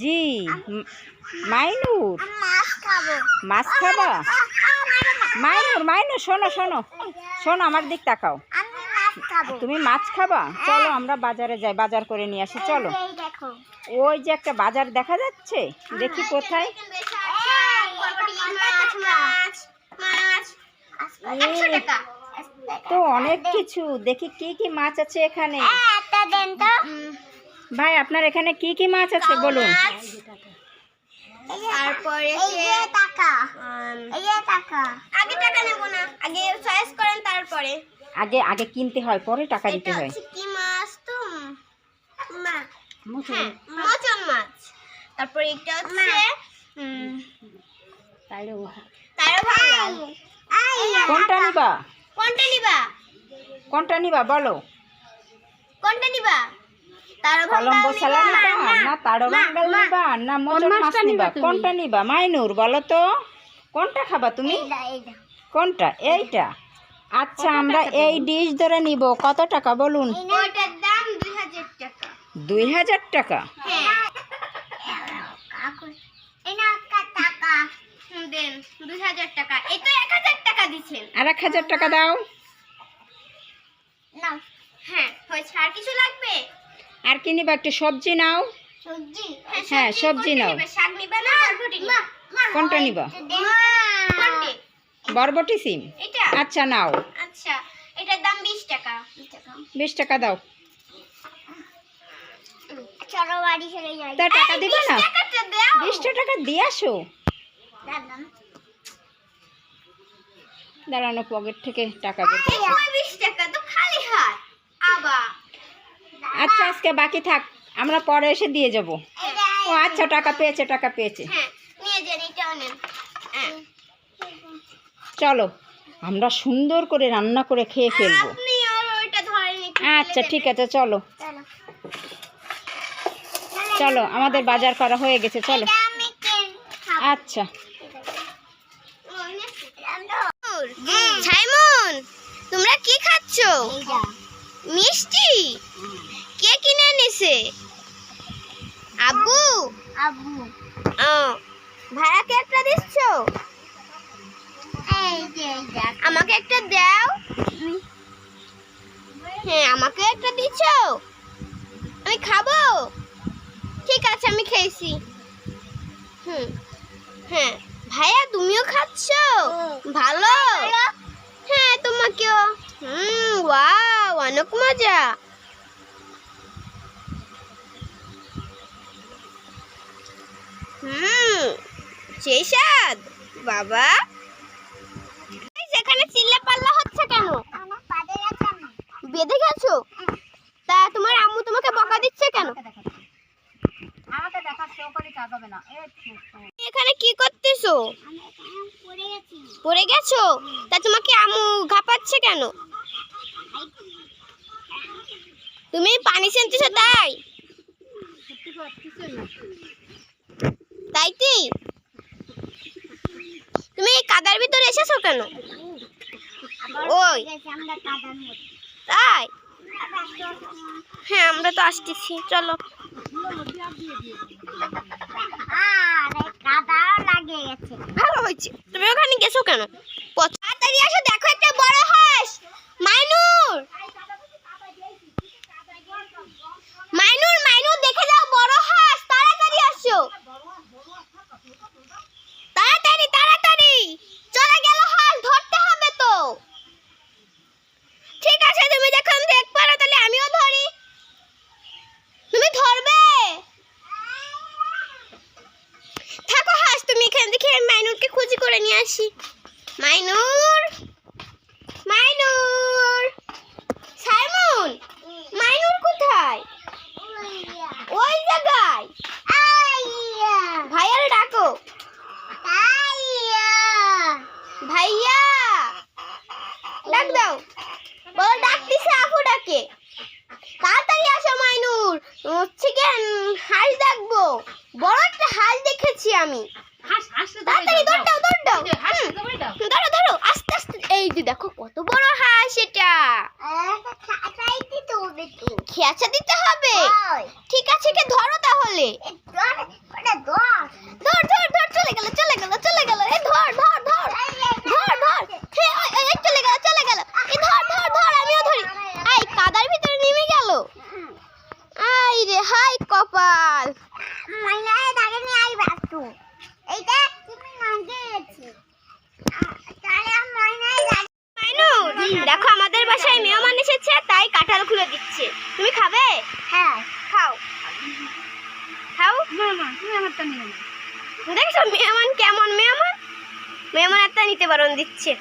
জি, মাইনুর মাছ খাব। মাইনুর মাইনুর শোনো শোনো শোনো, আমার দিক তাকাও তুমি মাছ খাবা চলো, আমরা বাজারে যাই, বাজার করে নিয়ে আসি, চলো ওই যে একটা বাজার দেখা যাচ্ছে, দেখি কোথায়। তো অনেক কিছু, দেখি কি কি মাছ আছে এখানে। ভাই আপনার এখানে কি কি মাছ আছে বলুন? তারপরে এই টাকা। টাকা। আগে টাকা নেব না। আগে চয়েস করেন তারপরে। আগে আগে কিনতে হয় পরে টাকা দিতে হয়। কি মাছ তো? মাছ হ্যাঁ মোচন মাছ। তারপর এটা হচ্ছে হুম তারও ভালো কোনটা নিবা? কোনটা নিবা? কোনটা নিবা বলো। কোনটা নিবা? কলম্বো সালা নিবা? না তাড়ো বাঙ্গাল নিবা? না মোচন মাছ নিবা কোনটা নিবা? মাইনুর বলো তো। কোনটা খাবা তুমি? কোনটা? এইটা? আচ্ছা আমরা এই ডিশ ধরে নিব। কত টাকা বলুন? দুই হাজার টাকা। আর এক হাজার টাকা দাও। হ্যাঁ আর কিছু লাগবে? আর কি নিবা একটু সবজি নাও? হ্যাঁ, সবজি নাও। কোনটা নিবা? বরবটি সিম? আচ্ছা নাও। আচ্ছা এটার দাম বিশ টাকা। বিশ টাকা। দাও। চলো বাড়ি চলে যাই। তা টাকা দিবে না? বিশটা টাকা দিয়ে আসো। দাঁড়ানো পকেট থেকে টাকা বের টাকা তো খালি হাত। আচ্ছা আজকে বাকি থাক আমরা পরে এসে দিয়ে যাব। ও আচ্ছা টাকা পেয়েছে টাকা পেয়েছে। হ্যাঁ হ্যাঁ। চলো আমরা সুন্দর করে রান্না করে খেয়ে ফেলব। আপনি আর ওইটা ধরেন একটু আচ্ছা ঠিক আছে চলো। চলো। চলো আমাদের বাজার করা হয়ে গেছে চলো। আচ্ছা। সাইমন তোমরা কি খাচ্ছ? মিষ্টি? কে কিনে এনেছে আব্বু? আব্বু। ও ভাড়াকে একটা দিচ্ছ? আমাকে একটা দাও। হ্যাঁ আমাকে একটা দিচ্ছ? আমি খাব? ঠিক আছে আমি খেয়েছি। হুম হ্যাঁ। ভাইয়া তুমিও খাচ্ছ? ভালো? হ্যাঁ তোমাকেও। হুম ওয়াও অনেক মজা। হুম সেই বাবা। এই সেখানে চিল্লা পাল্লা হচ্ছে কেন? বেঁধে গেছো? তা তোমার আম্মু তোমাকে বকা দিচ্ছে কেন? এখানে কি করতেছো? পড়ে গেছো? তা তোমাকে আম্মু ঘাপাচ্ছে কেন? তুমি পানি ছেনতেছো তাই তাই কি তুমি এই কাদার ভিতরে এসেছ কেন? ওই। তাই? হ্যাঁ আমরা তো আসতেছি, চলো। ভালো হয়েছে। তুমি ওখানে গেছো কেন? তাড়াতাড়ি দেখো একটা বড় হাঁস। মাইনুর! মাইনুর মাইনুর, দেখে যাও বড় হাঁস। তাড়াতাড়ি আসো তাড়াতাড়ি তাড়াতাড়ি চলে গেল হাঁস ধরতে হবে তো ঠিক আছে তুমি যখন দেখ পারো তাহলে আমিও ধরি তুমি ধরবে থাকো হাস তুমি এখান থেকে আমি মাইনুরকে খুঁজি করে নিয়ে আসি। মাইনুর মাইনুর। সাইমন মাইনুর কোথায়? ওই জায়গায়। ভাইয়ার ডাকো। ভাইয়া ডাক দাও। বলো ডাকতেছে আপু ডাকে। তাড়াতাড়ি আসো মাইনুর। হচ্ছে কি হাঁস ডাকবো। বড় একটা হাঁস দেখেছি আমি। তাড়াতাড়ি দৌড় প্যাঁচা দিতে হবে। ঠিক আছে কে ধরো তাহলে। ধর ধর। ধর চলে গেল চলে গেল চলে গেল। এ ধর ধর ধর। ধর ধর। চলে গেল চলে গেল। এ ধর ধর ধর আমিও ধরি। আই কাদার ভিতরে নেমে গেল। আই রে হাই কপাল। মাইনায় দাগে নি আই বাসু এইটা তুমি মাঙ্গে গেছি তাহলে মাইনা দাগে মাইনায় দেখো আমার বাসায় মেহমান এসেছে তাই কাঁঠাল খুলে দিচ্ছে। তুমি খাবে? হ্যাঁ। খাও। খাও? মেহমান দেখছ মেহমান কেমন মেহমান? মেহমান একটা নিতে বারণ দিচ্ছে।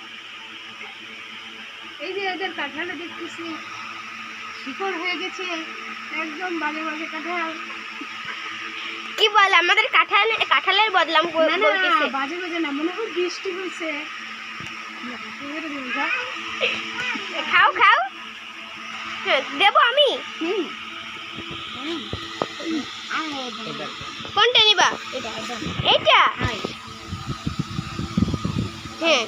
এই যে এদের শিকড় হয়ে গেছে একদম বাজে বাজে কাঁঠাল। কি বল আমাদের কাঁঠাল কাঁঠালের বদলাম বাজে বাজে না মনে হয় বৃষ্টি হয়েছে। খাও খাও। দেব দেবো আমি? কোনটা নিবা? এটা হ্যাঁ।